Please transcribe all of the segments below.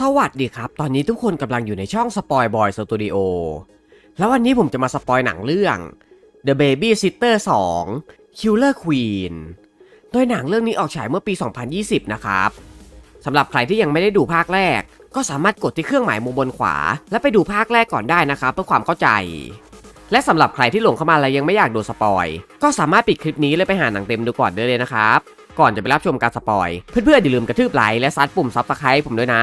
สวัสดีครับ ตอนนี้ทุกคนกำลังอยู่ในช่องสปอยบอยสตูดิโอแล้ววันนี้ผมจะมาสปอยหนังเรื่อง The Baby Sitter 2 Killer Queen โดยหนังเรื่องนี้ออกฉายเมื่อปี 2020 นะครับสำหรับใครที่ยังไม่ได้ดูภาคแรก ก็สามารถกดที่เครื่องหมายมุมบนขวา และไปดูภาคแรกก่อนได้นะครับเพื่อความเข้าใจ และสำหรับใครที่หลงเข้ามาแล้วยังไม่อยากดนสปอย ก็สามารถปิดคลิปนี้เลยไปหาหนังเต็มดูก่อนได้เลยนะครับก่อนจะไปรับชมการสปอย เพื่อนๆอย่าลืมกระทืบไลค์และซัดปุ่มซับสไครต์ผมด้วยนะ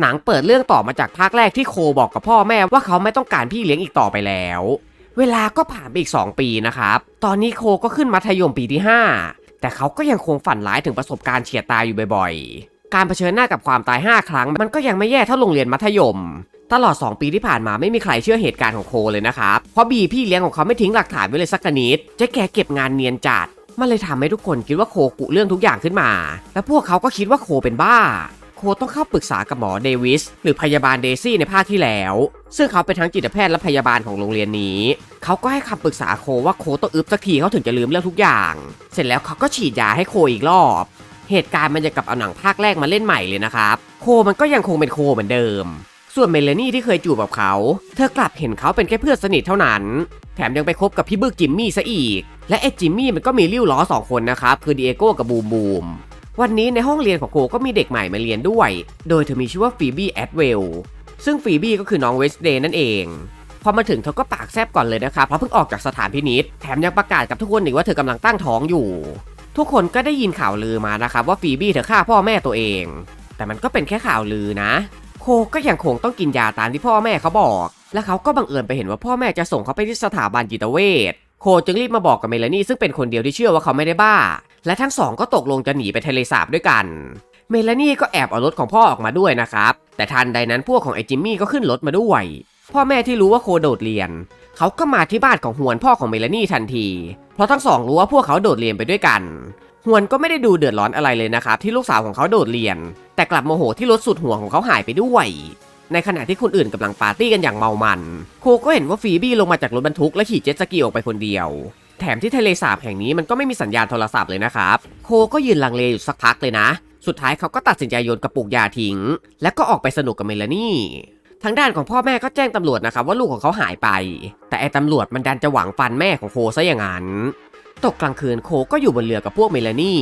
หนังเปิดเรื่องต่อมาจากภาคแรกที่โคบอกกับพ่อแม่ว่าเขาไม่ต้องการพี่เลี้ยงอีกต่อไปแล้ว เวลาก็ผ่านไปอีก 2 ปีนะครับ ตอนนี้โคก็ขึ้นมัธยมปีที่ 5 แต่เขาก็ยังคงฝันร้ายถึงประสบการณ์เฉียดตายอยู่บ่อยๆ การเผชิญหน้ากับความตาย 5 ครั้ง มันก็ยังไม่แย่เท่าโรงเรียนมัธยม ตลอด 2 ปีที่ผ่านมาไม่มีใครเชื่อเหตุการณ์ของโคเลยนะครับ เพราะบีพี่เลี้ยงของเขาไม่ทิ้งหลักฐานไว้เลยสักนิดจ๊แกเก็บงานเนียนจัด มันเลยทำให้ทุกคนคิดว่าโคกุเรื่องทุกอย่างขึ้นมา และพวกเขาก็คิดว่าโคเป็นบ้า คต้องเข้าปรึกษากับหมอเดวิสหรือพยาบาลเดซี่ในภาคที่แล้ว ซึ่งเขาเป็นทั้งจิตแพทย์และพยาบาลของโรงเรียนนี้ เขาก็ให้คำปรึกษาโคว่าโคต้องอึบสักทีเขาถึงจะลืมเรื่องทุกอย่าง เสร็จแล้วเขาก็ฉีดยาให้โคอีกรอบ เหตุการณ์มันจะกับเอาหนังภาคแรกมาเล่นใหม่เลยนะครับโคมันก็ยังคงเป็นโคเหมือนเดิม ส่วนเมลนี่ที่เคยจูบกับเขา เธอกลับเห็นเขาเป็นแค่เพื่อนสนิทเท่านั้น แถมยังไปคบกับพี่บึกจิมมี่ซะอีก และไอ้จิมมี่มันก็มีริ้วล้อสองคนนะครับคือดีเอโก้กับบูมบูม วันนี้ในห้องเรียนของโคก็มีเด็กใหม่มาเรียนด้วย โดยเธอมีชื่อว่าฟีบี้แอดเวล ซึ่งฟีบี้ก็คือน้องเวสเดย์นั่นเอง พอมาถึงเธอก็ปากแซบก่อนเลยนะครับเพราะเพิ่งออกจากสถานพินิษแถมยังประกาศกับทุกคนอีกว่าเธอกำลังตั้งท้องอยู่ ทุกคนก็ได้ยินข่าวลือมานะครับว่าฟีบี้เธอฆ่าพ่อแม่ตัวเอง แต่มันก็เป็นแค่ข่าวลือนะ โคก็ยังคงต้องกินยาตามที่พ่อแม่เขาบอก และเขาก็บังเอิญไปเห็นว่าพ่อแม่จะส่งเขาไปที่สถาบันจิตเวชโคจึงรีบมาบอกกับเมลานี่ซึ่งเป็นคนเดียวที่เชื่อว่าเขาไม่ได้บ้า และทั้งสองก็ตกลงจะหนีไปทะเลสาบด้วยกัน เมลานี่ก็แอบเอารถของพ่อออกมาด้วยนะครับ แต่ทันใดนั้นพวกของไอจิมมี่ก็ขึ้นรถมาด้วย พ่อแม่ที่รู้ว่าโคโดดเรียน เขาก็มาที่บ้านของฮวนพ่อของเมลานี่ทันที เพราะทั้งสองรู้ว่าพวกเขาโดดเรียนไปด้วยกันฮวนก็ไม่ได้ดูเดือดร้อนอะไรเลยนะครับที่ลูกสาวของเขาโดดเรียน แต่กลับโมโหที่รถสุดห่วงของเขาหายไปด้วยในขณะที่คนอื่นกำลังปาร์ตี้กันอย่างเมามัน โคก็เห็นว่าฟีบี้ลงมาจากรถบรรทุกและขี่เจ็ตสกีออกไปคนเดียว แถมที่ทะเลสาบแห่งนี้มันก็ไม่มีสัญญาณโทรศัพท์เลยนะครับ โคก็ยืนลังเลอยู่สักพักเลยนะ สุดท้ายเขาก็ตัดสินใจโยนกระปุกยาทิ้ง แล้วก็ออกไปสนุกกับเมลานี่ทางด้านของพ่อแม่ก็แจ้งตำรวจนะครับว่าลูกของเขาหายไป แต่ไอ้ตำรวจมันดันจะหวังฟันแม่ของโคซะอย่างนั้น ตกกลางคืนโคก็อยู่บนเรือกับพวกเมลานี่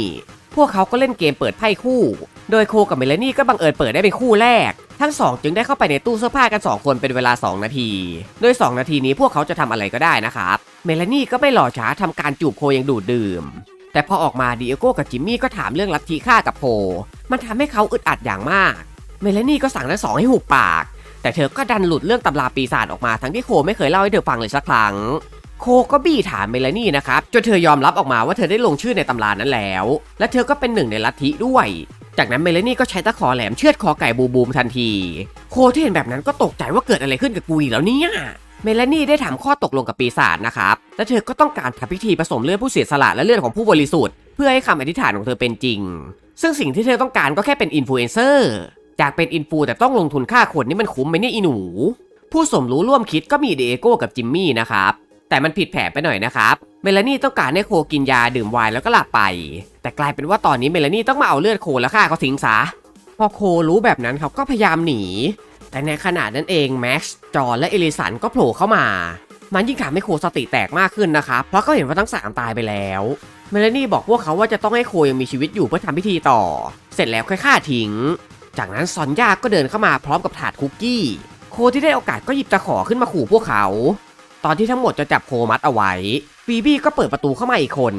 พวกเขาก็เล่นเกมเปิดไพ่คู่ โดยโคกับเมลานี่ก็บังเอิญเปิดได้เป็นคู่แรก ทั้งสองจึงได้เข้าไปในตู้เสื้อผ้ากัน 2 คนเป็นเวลา 2 นาที โดย 2 นาทีนี้พวกเขาจะทำอะไรก็ได้นะครับ เมลานี่ก็ไม่รอช้าทำการจูบโคอย่างดูดดื่ม แต่พอออกมาดิเอโก้กับจิมมี่ก็ถามเรื่องลัทธิฆ่ากับโคมันทำให้เขาอึดอัดอย่างมาก เมลานี่ก็สั่งทั้งสองให้หุบปาก แต่เธอก็ดันหลุดเรื่องตำราปีศาจออกมาทั้งที่โคไม่เคยเล่าให้เธอฟังเลยสักครั้งโคก็บี้ถามเมลานี่นะครับจนเธอยอมรับออกมาว่าเธอได้ลงชื่อในตำรานั้นแล้ว และเธอก็เป็นหนึ่งในลัทธิด้วย จากนั้นเมลานี่ก็ใช้ตะขอแหลมเชือดคอไก่บูบูมทันที โคที่เห็นแบบนั้นก็ตกใจว่าเกิดอะไรขึ้นกับกูอีกแล้วเนี่ยเมลานี่ได้ถามข้อตกลงกับปีศาจนะครับ และเธอก็ต้องการทำพิธีผสมเลือดผู้เสียสละและเลือดของผู้บริสุทธิ์ เพื่อให้คำอธิษฐานของเธอเป็นจริง ซึ่งสิ่งที่เธอต้องการก็แค่เป็นอินฟลูเอนเซอร์ จากเป็นอินฟูแต่ต้องลงทุนค่าคนนี่มันคุ้มไหมเนี่ยอีหนู ผู้สมรู้ร่วมคิดก็มีเดโก้กับจิมมี่นะครับ แต่มันผิดแผนไปหน่อยนะครับ เมลานี่ต้องการให้โคกินยาดื่มไวน์แล้วก็หลับไป แต่กลายเป็นว่าตอนนี้เมลานี่ต้องมาเอาเลือดโคแล้วฆ่าเขาทิ้งซะพอโครู้แบบนั้นเขาก็พยายามหนี แต่ในขณะนั้นเองแม็กซ์จอห์นและเอลิสันก็โผล่เข้ามา มันยิ่งทำให้โคสติแตกมากขึ้นนะครับเพราะเขาเห็นว่าทั้งสามตายไปแล้วเมลานี่บอกพวกเขาว่าจะต้องให้โคยังมีชีวิตอยู่เพื่อทำพิธีต่อ เสร็จแล้วค่อยฆ่าทิ้ง จากนั้นซอนยาก็เดินเข้ามาพร้อมกับถาดคุกกี้ โคที่ได้โอกาสก็หยิบตะขอขึ้นมาขู่พวกเขา ตอนที่ทั้งหมดจะจับโคมัดเอาไว้ฟีบี้ก็เปิดประตูเข้ามาอีกคน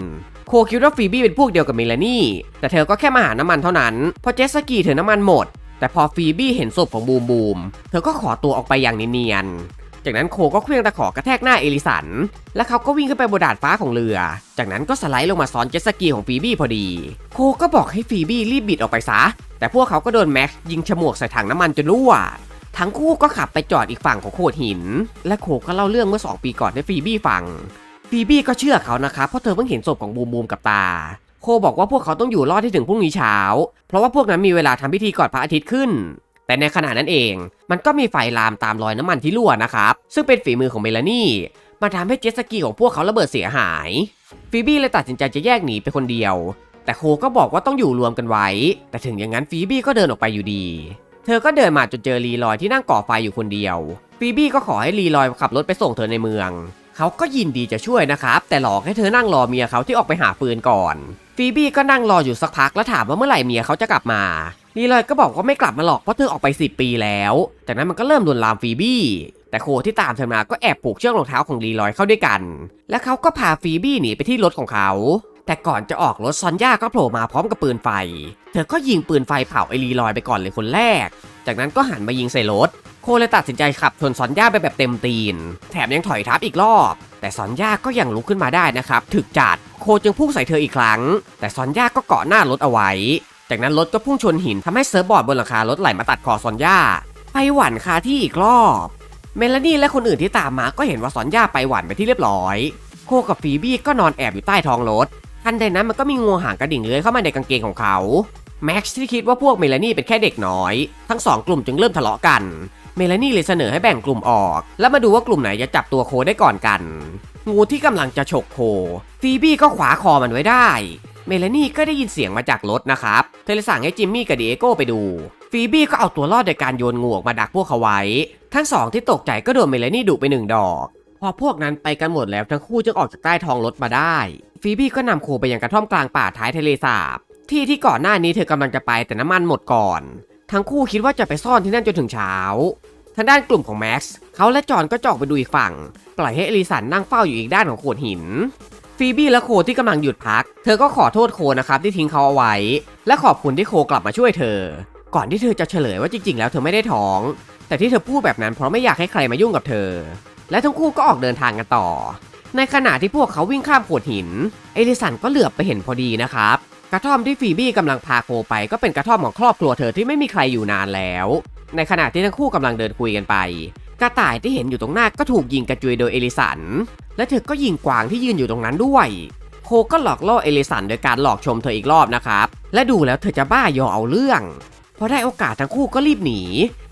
โคคิดว่าฟีบี้เป็นพวกเดียวกับเมลานี่ แต่เธอก็แค่มาหาน้ำมันเท่านั้น เพราะเจสกีเธอน้ำมันหมด แต่พอฟีบี้เห็นศพของบูมบูม เธอก็ขอตัวออกไปอย่างเนียนๆ จากนั้นโคก็เคลื่องตะขอกระแทกหน้าเอลิสัน และเขาก็วิ่งขึ้นไปบนดาดฟ้าของเรือ จากนั้นก็สไลด์ลงมาซ้อนเจสกีของฟีบี้พอดี โคก็บอกให้ฟีบี้รีบบิดออกไปซะ แต่พวกเขาก็โดนแม็กซ์ยิงฉมวกใส่ถังน้ำมันจนรั่วทั้งคู่ก็ขับไปจอดอีกฝั่งของโขดหิน และโคก็เล่าเรื่องเมื่อ 2 ปีก่อนให้ฟีบี้ฟัง ฟีบี้ก็เชื่อเขานะครับเพราะเธอเพิ่งเห็นศพของบูมบูมกับตา โคบอกว่าพวกเขาต้องอยู่รอดที่ถึงพรุ่งนี้เช้า เพราะว่าพวกนั้นมีเวลาทำพิธีก่อนพระอาทิตย์ขึ้น แต่ในขณะนั้นเอง มันก็มีไฟลามตามรอยน้ำมันที่รั่วนะครับ ซึ่งเป็นฝีมือของเมลานี่มาทำให้เจ็ตสกีของพวกเขาระเบิดเสียหาย ฟีบี้เลยตัดสินใจจะแยกหนีไปคนเดียว แต่โคก็บอกว่าต้องอยู่รวมกันไว้ แต่ถึงอย่างนั้นฟีบี้ก็เดินออกไปอยู่ดี เธอก็เดินมาจนเจอลีลอยที่นั่งก่อไฟอยู่คนเดียว ฟีบี้ก็ขอให้ลีลอยขับรถไปส่งเธอในเมือง เขาก็ยินดีจะช่วยนะครับ แต่หลอกให้เธอนั่งรอเมียเขาที่ออกไปหาปืนก่อน ฟีบี้ก็นั่งรออยู่สักพักแล้วถามว่าเมื่อไหร่เมียเขาจะกลับมาลีลอยก็บอกว่าไม่กลับมาหรอกเพราะเธอออกไป 10 ปีแล้ว จากนั้นมันก็เริ่มลวนลามฟีบี้ แต่โคที่ตามเธอมาก็แอบผูกเชือกรองเท้าของลีลอยเข้าด้วยกัน และเขาก็พาฟีบี้หนีไปที่รถของเขา แต่ก่อนจะออกรถซอนย่าก็โผล่มาพร้อมกับปืนไฟ เธอก็ยิงปืนไฟเผาไอลีลอยไปก่อนเลยคนแรก จากนั้นก็หันมายิงใส่รถ โคเลยตัดสินใจขับชนซอนย่าไปแบบเต็มตีน แถมยังถอยทับอีกรอบ แต่ซอนย่าก็ยังลุกขึ้นมาได้นะครับ ถึกจัด โคจึงพุ่งใส่เธออีกครั้ง แต่ซอนย่าก็เกาะหน้ารถเอาไว้ จากนั้นรถก็พุ่งชนหินทำให้เซิร์ฟบอร์ดบนหลังคารถไหลมาตัดคอซอนย่า ไปหวั่นคาที่อีกรอบ เมลานี่และคนอื่นที่ตามมาก็เห็นว่าซอนย่าไปหวั่นไปที่เรียบร้อย โคกับฟีบี้ก็นอนแอบอยู่ใต้ท้องรถทันใดนั้นมันก็มีงูหางกระดิ่งเลื้อยเข้ามาในกางเกงของเขา แม็กซ์ที่คิดว่าพวกเมลานี่เป็นแค่เด็กน้อย ทั้งสองกลุ่มจึงเริ่มทะเลาะกัน เมลานี่เลยเสนอให้แบ่งกลุ่มออก แล้วมาดูว่ากลุ่มไหนจะจับตัวโคได้ก่อนกัน งูที่กำลังจะฉกโคฟีบี้ก็ขวาคอมันไว้ได้ เมลานี่ก็ได้ยินเสียงมาจากรถนะครับ เธอเลยสั่งให้จิมมี่กับเอโก้ไปดูฟีบี้ก็เอาตัวรอดโดยการโยนงูออกมาดักพวกเขาไว้ ทั้งสองที่ตกใจก็โดนเมลานี่ดุไปหนึ่งดอกพอพวกนั้นไปกันหมดแล้วทั้งคู่จึงออกจากใต้ท้องรถมาได้ ฟีบี้ก็นำโคไปยังกระท่อมกลางป่าท้ายทะเลสาบ ที่ที่ก่อนหน้านี้เธอกำลังจะไปแต่น้ำมันหมดก่อน ทั้งคู่คิดว่าจะไปซ่อนที่นั่นจนถึงเช้า ทางด้านกลุ่มของแม็กซ์เขาและจอห์นก็จอกไปดูอีกฝั่ง ปล่อยให้เอลิสันนั่งเฝ้าอยู่อีกด้านของโขดหิน ฟีบี้และโคที่กำลังหยุดพัก เธอก็ขอโทษโคนะครับที่ทิ้งเขาเอาไว้ และขอบคุณที่โคกลับมาช่วยเธอ ก่อนที่เธอจะเฉลยว่าจริงๆ แล้วเธอไม่ได้ท้อง แต่ที่เธอพูดแบบนั้นเพราะไม่อยากให้ใครมายุ่งกับเธอ และทั้งคู่ก็ออกเดินทางกันต่อ ในขณะที่พวกเขาวิ่งข้ามโขดหิน เอลิสันก็เหลือบไปเห็นพอดีนะครับ กระท่อมที่ฟีบี้กำลังพาโคไปก็เป็นกระท่อมของครอบครัวเธอที่ไม่มีใครอยู่นานแล้ว ในขณะที่ทั้งคู่กำลังเดินคุยกันไป กระต่ายที่เห็นอยู่ตรงหน้าก็ถูกยิงกระจุยโดยเอลิสัน และเธอก็ยิงกวางที่ยืนอยู่ตรงนั้นด้วย โคก็หลอกล่อเอลิสันโดยการหลอกชมเธออีกรอบนะครับ และดูแล้วเธอจะบ้ายอเอาเรื่อง พอได้โอกาสทั้งคู่ก็รีบหนี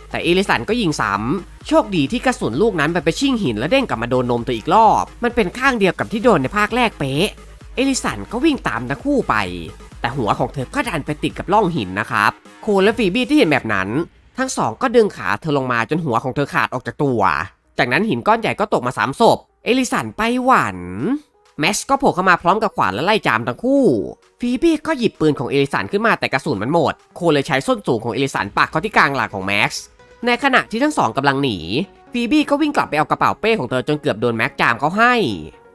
แต่เอลิสันก็ยิงซ้ำโชคดีที่กระสุนลูกนั้นไปไปชิ่งหินและเด้งกลับมาโดนนมเธออีกรอบ มันเป็นข้างเดียวกับที่โดนในภาคแรกเป๊ะ เอลิสันก็วิ่งตามทั้งคู่ไป แต่หัวของเธอก็ดันไปติดกับร่องหินนะครับ โคและฟีบี้ที่เห็นแบบนั้น ทั้งสองก็ดึงขาเธอลงมาจนหัวของเธอขาดออกจากตัว จากนั้นหินก้อนใหญ่ก็ตกมาสามศพ เอลิสันไปหวันแม็กซ์ก็โผล่เข้ามาพร้อมกับขวานและไล่จามทั้งคู่ ฟีบี้ก็หยิบปืนของเอลิสันขึ้นมาแต่กระสุนมันหมด โคเลยใช้ส้นสูงของเอลิสันปักเข้าที่กลางหลังของแม็กซ์ ในขณะที่ทั้งสองกำลังหนี ฟีบี้ก็วิ่งกลับไปเอากระเป๋าเป้ของเธอจนเกือบโดนแม็กจามเขาให้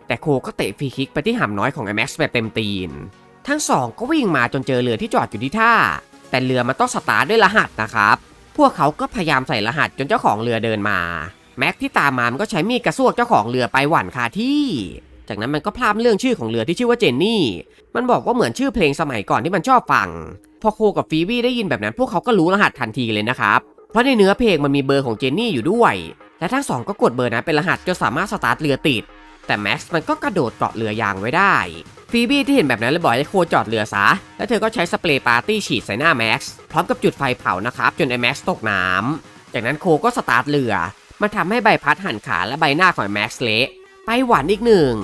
แต่โคก็เตะฟรีคิกไปที่หำน้อยของไอแม็กซ์แบบเต็มตีน ทั้งสองก็วิ่งมาจนเจอเรือที่จอดอยู่ที่ท่า แต่เรือมันต้องสตาร์ทด้วยรหัสนะครับ พวกเขาก็พยายามใส่รหัสจนเจ้าของเรือเดินมา แม็กที่ตามมามันก็ใช้มีดกระซวกเจ้าของเรือไปหวั่นคาที่ จากนั้นมันก็พลามเรื่องชื่อของเรือที่ชื่อว่าเจนนี่ มันบอกว่าเหมือนชื่อเพลงสมัยก่อนที่มันชอบฟัง พอโคกับฟีบี้ได้ยินแบบนั้น พวกเขาก็รู้รหัสทันทีเลยนะครับ เพราะในเนื้อเพลงมันมีเบอร์ของเจนนี่อยู่ด้วย และทั้งสองก็กดเบอร์นั้นเป็นรหัสจนสามารถสตาร์ทเรือติด แต่แม็กซ์มันก็กระโดดเกาะเรือยางไว้ได้ฟีบี้ที่เห็นแบบนั้นเลยบอกให้โคจอดเรือซะ แล้วเธอก็ใช้สเปรย์ปาร์ตี้ฉีดใส่หน้าแม็กซ์พร้อมกับจุดไฟเผานะครับ จนไอ้แม็กซ์ตกน้ำจากนั้นโคก็สตาร์ทเรือ มันทำให้ใบพัดหันขาและใบหน้าของแม็กซ์เละไปหวานอีกหนึ่ง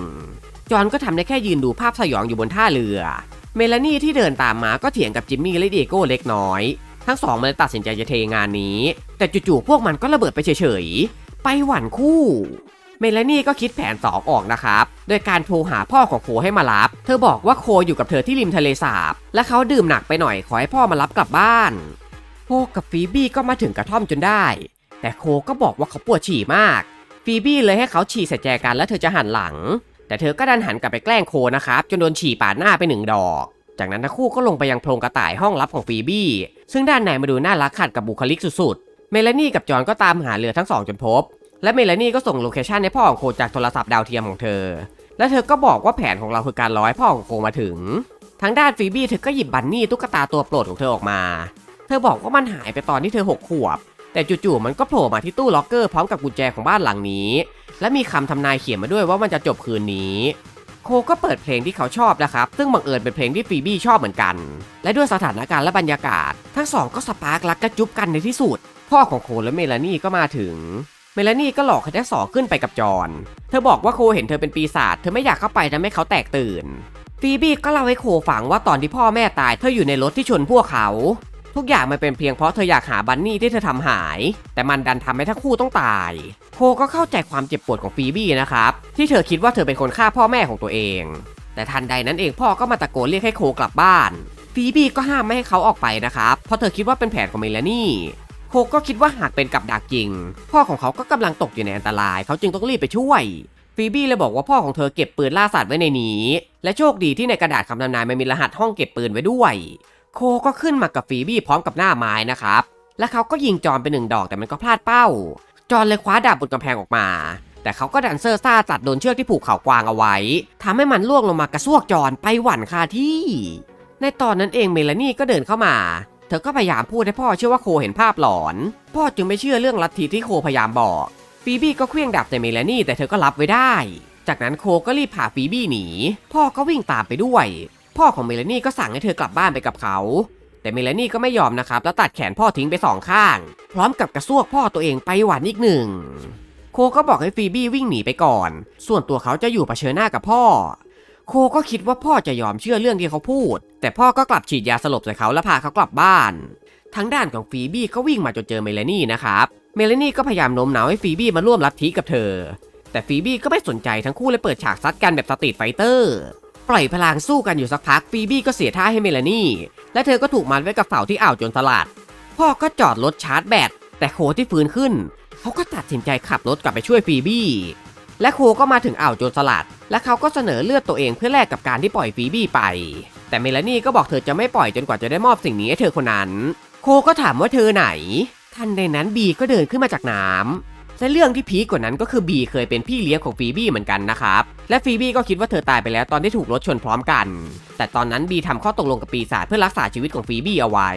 จอห์นก็ทำได้แค่ยืนดูภาพสยองอยู่บนท่าเรือ เมลานี่ที่เดินตามมาก็เถียงกับจิมมี่และเดียโก้เล็กน้อย ทั้งสองมันเลยตัดสินใจจะเทงานนี้ แต่จู่ๆพวกมันก็ระเบิดไปเฉยๆ ไปหวันคู่ เมลานี่ก็คิดแผนสองออกนะครับโดยการโทรหาพ่อของโคให้มารับ เธอบอกว่าโคอยู่กับเธอที่ริมทะเลสาบ และเขาดื่มหนักไปหน่อยขอให้พ่อมารับกลับบ้านโคกับฟีบี้ก็มาถึงกระท่อมจนได้ แต่โคก็บอกว่าเขาปวดฉี่มาก ฟีบี้เลยให้เขาฉี่ใส่แจกันแล้วเธอจะหันหลัง แต่เธอก็ดันหันกลับไปแกล้งโคนะครับจนโดนฉี่ปาดหน้าไปหนึ่งดอก จากนั้นทั้งคู่ก็ลงไปยังโพรงกระต่ายห้องลับของฟีบี้ ซึ่งด้านในมาดูน่ารักขัดกับบุคลิกสุดๆ เมลานี่กับจอนก็ตามหาเรือทั้งสองจนพบ และเมลานี่ก็ส่งโลเคชันให้พ่อของโคจากโทรศัพท์ดาวเทียมของเธอ และเธอก็บอกว่าแผนของเราคือการร้อให้พ่อของโคมาถึง ทางด้านฟีบี้เธอก็หยิบบันนี่ตุ๊กตาตัวโปรดของเธอออกมา เธอบอกว่ามันหายไปตอนที่เธอหกขวบแแต่จู่ๆมันก็โผล่มาที่ตู้ล็อกเกอร์พร้อมกับกุญแจของบ้านหลังนี้ และมีคำทำนายเขียนมาด้วยว่ามันจะจบคืนนี้โคก็เปิดเพลงที่เขาชอบนะครับ ซึ่งบังเอิญเป็นเพลงที่ฟีบี้ชอบเหมือนกัน และด้วยสถานการณ์และบรรยากาศ ทั้งสองก็สปาร์กรักกระจุบกันในที่สุด พ่อของโคและเมลานี่ก็มาถึง เมลานีก็หลอกให้ทั้งสองขึ้นไปกับจอห์นเธอบอกว่าโคเห็นเธอเป็นปีศาจเธอไม่อยากเข้าไปทำให้เขาแตกตื่นฟีบี้ก็เล่าให้โคฟังว่าตอนที่พ่อแม่ตายเธออยู่ในรถที่ชนพวกเขา ทุกอย่างมันเป็นเพียงเพราะเธออยากหาบันนี่ที่เธอทำหาย แต่มันดันทำให้ทั้งคู่ต้องตาย โคก็เข้าใจความเจ็บปวดของฟีบี้นะครับ ที่เธอคิดว่าเธอเป็นคนฆ่าพ่อแม่ของตัวเอง แต่ทันใดนั้นเองพ่อก็มาตะโกนเรียกให้โคกลับบ้านฟีบี้ก็ห้ามไม่ให้เขาออกไปนะครับ เพราะเธอคิดว่าเป็นแผนของเมลานี่ โคก็คิดว่าหากเป็นกับดักจริง พ่อของเขาก็กำลังตกอยู่ในอันตราย เขาจึงต้องรีบไปช่วยฟีบี้เลยบอกว่าพ่อของเธอเก็บปืนล่าสัตว์ไว้ในนี้ และโชคดีที่ในกระดาษคำทำนายมันมีรหัสห้องเก็บปืนไว้ด้วย โคก็ขึ้นมากับฟีบี้พร้อมกับหน้าไม้นะครับ และเขาก็ยิงจอนไปหนึ่งดอกแต่มันก็พลาดเป้า จอนเลยคว้าดาบบนกำแพงออกมา แต่เขาก็ดันเซอร์ซ่าจัดโดนเชือกที่ผูกเขากวางเอาไว้ทำให้มันล่วงลงมากระซวกจอนไปหวั่นคาที่ ในตอนนั้นเองเมลานี่ก็เดินเข้ามา เธอก็พยายามพูดให้พ่อเชื่อว่าโคเห็นภาพหลอน พ่อจึงไม่เชื่อเรื่องลัทธิที่โคพยายามบอกฟีบี้ก็เคลื่องดาบใส่เมลานี่แต่เธอก็รับไว้ได้ จากนั้นโคก็รีบพาฟีบี้หนี พ่อก็วิ่งตามไปด้วย พ่อของเมลานี่ก็สั่งให้เธอกลับบ้านไปกับเขา แต่เมลานี่ก็ไม่ยอมนะครับแล้วตัดแขนพ่อทิ้งไปสองข้าง พร้อมกับกระซวกพ่อตัวเองไปหวานอีกหนึ่ง โคก็บอกให้ฟีบี้วิ่งหนีไปก่อน ส่วนตัวเขาจะอยู่เผชิญหน้ากับพ่อ โคก็คิดว่าพ่อจะยอมเชื่อเรื่องที่เขาพูด แต่พ่อก็กลับฉีดยาสลบใส่เขาและพาเขากลับบ้านทั้งด้านของฟีบี้ก็วิ่งมาจนเจอเมลานี่นะครับ เมลานี่ก็พยายามโน้มน้าวให้ฟีบี้มาร่วมลัทธิกับเธอ แต่ฟีบี้ก็ไม่สนใจทั้งคู่เลยเปิดฉากซัดกันแบบสตรีทไฟเตอร์ ปล่อยพลังสู้กันอยู่สักพักฟีบี้ก็เสียท่าให้เมลานี่ และเธอก็ถูกมัดไว้กับเสาที่อ่าวจนสลัด พ่อก็จอดรถชาร์จแบต แต่โคที่ฟื้นขึ้น เขาก็ตัดสินใจขับรถกลับไปช่วยฟีบี้ และโคก็มาถึงอ่าวโจรสลัด และเขาก็เสนอเลือดตัวเองเพื่อแลกกับการที่ปล่อยฟีบี้ไป แต่เมลานี่ก็บอกเธอจะไม่ปล่อยจนกว่าจะได้มอบสิ่งนี้ให้เธอคนนั้น โคก็ถามว่าเธอไหน ทันใดนั้นบีก็เดินขึ้นมาจากน้ำและเรื่องที่พีคกว่านั้นก็คือบีเคยเป็นพี่เลี้ยงของฟีบี้เหมือนกันนะครับ และฟีบี้ก็คิดว่าเธอตายไปแล้วตอนที่ถูกรถชนพร้อมกัน แต่ตอนนั้นบีทำข้อตกลงกับปีศาจเพื่อรักษาชีวิตของฟีบี้เอาไว้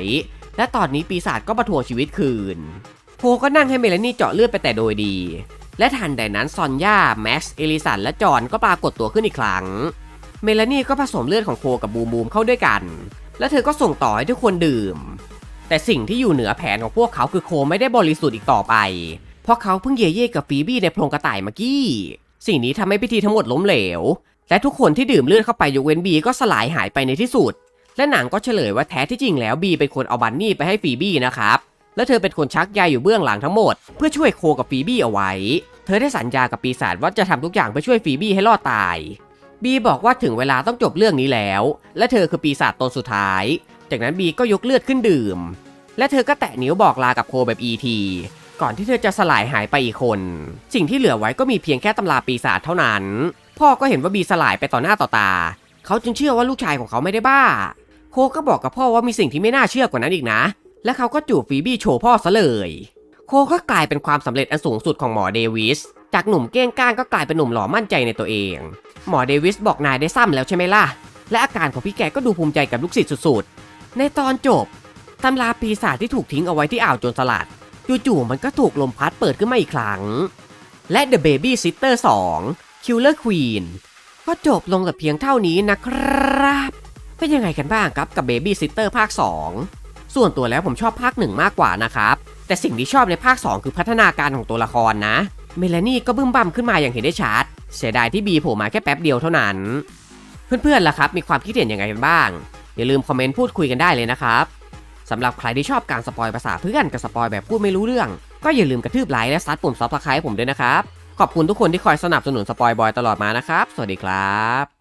และตอนนี้ปีศาจก็มาทวงชีวิตคืนโคก็นั่งให้เมลานี่เจาะเลือดไปแต่โดยดี และทันใดนั้นซอนย่าแม็กซ์เอลิสันและจอห์นก็ปรากฏตัวขึ้นอีกครั้ง เมลานี่ก็ผสมเลือดของโคกับบูมบูมเข้าด้วยกัน และเธอก็ส่งต่อให้ทุกคนดื่ม แต่สิ่งที่อยู่เหนือแผนของพวกเขาคือโคไม่ได้บริสุทธิ์อีกต่อไป เพราะเขาเพิ่งเย่เย่กับฟีบี้ในโพรงกระต่ายเมื่อกี้ สิ่งนี้ทำให้พิธีทั้งหมดล้มเหลว และทุกคนที่ดื่มเลือดเข้าไปยกเว้นบีก็สลายหายไปในที่สุด และหนังก็เฉลยว่าแท้ที่จริงแล้วบีเป็นคนเอาบันนี่ไปให้ฟีบี้นะครับ และเธอเป็นคนชักใยอยู่เบื้องหลังทั้งหมด เพื่อช่วยโคกับฟีบี้เอาไว้ เธอได้สัญญากับปีศาจว่าจะทำทุกอย่างเพื่อช่วยฟีบี้ให้รอดตายบีบอกว่าถึงเวลาต้องจบเรื่องนี้แล้ว และเธอคือปีศาจตนสุดท้าย จากนั้นบีก็ยกเลือดขึ้นดื่ม และเธอก็แตะนิ้วบอกลากับโคแบบ E.T. ก่อนที่เธอจะสลายหายไปอีกคน สิ่งที่เหลือไว้ก็มีเพียงแค่ตำราปีศาจเท่านั้น พ่อก็เห็นว่าบีสลายไปต่อหน้าต่อตา เขาจึงเชื่อว่าลูกชายของเขาไม่ได้บ้า โคก็บอกกับพ่อว่ามีสิ่งที่ไม่น่าเชื่อกว่านั้นอีกนะ และเขาก็จูบฟีบี้โชว์พ่อซะเลย โคก็กลายเป็นความสำเร็จอันสูงสุดของหมอเดวิส จากหนุ่มเก้งก้างก็กลายเป็นหนุ่มหล่อมั่นใจในตัวเอง หมอเดวิสบอกนายได้ซ้ำแล้วใช่ไหมล่ะ และอาการของพี่แกก็ดูภูมิใจกับลูกศิษย์สุดๆ ในตอนจบตำราปีศาจที่ถูกทิ้งเอาไว้ที่อ่าวโจรสลัดจู่ๆมันก็ถูกลมพัดเปิดขึ้นมาอีกครั้ง และ The Baby Sitter 2 Killer Queen ก็จบลงแต่เพียงเท่านี้นะครับ เป็นยังไงกันบ้างครับกับ Baby Sitter ภาค 2 ส่วนตัวแล้วผมชอบภาค1มากกว่านะครับ แต่สิ่งที่ชอบในภาค 2 คือพัฒนาการของตัวละครนะ เมลานี่ก็บึ้มบั่มขึ้นมาอย่างเห็นได้ชัด เสียดายที่บีโผล่มาแค่แป๊บเดียวเท่านั้น เพื่อนๆล่ะครับมีความคิดเห็นยังไงกันบ้าง อย่าลืมคอมเมนต์พูดคุยกันได้เลยนะครับสำหรับใครที่ชอบการสปอยภาษาเพื่อนกับสปอยแบบพูดไม่รู้เรื่อง ก็อย่าลืมกระทืบไลค์และซัดปุ่มซับสไครต์ผมด้วยนะครับ ขอบคุณทุกคนที่คอยสนับสนุนสปอยบอยตลอดมานะครับ สวัสดีครับ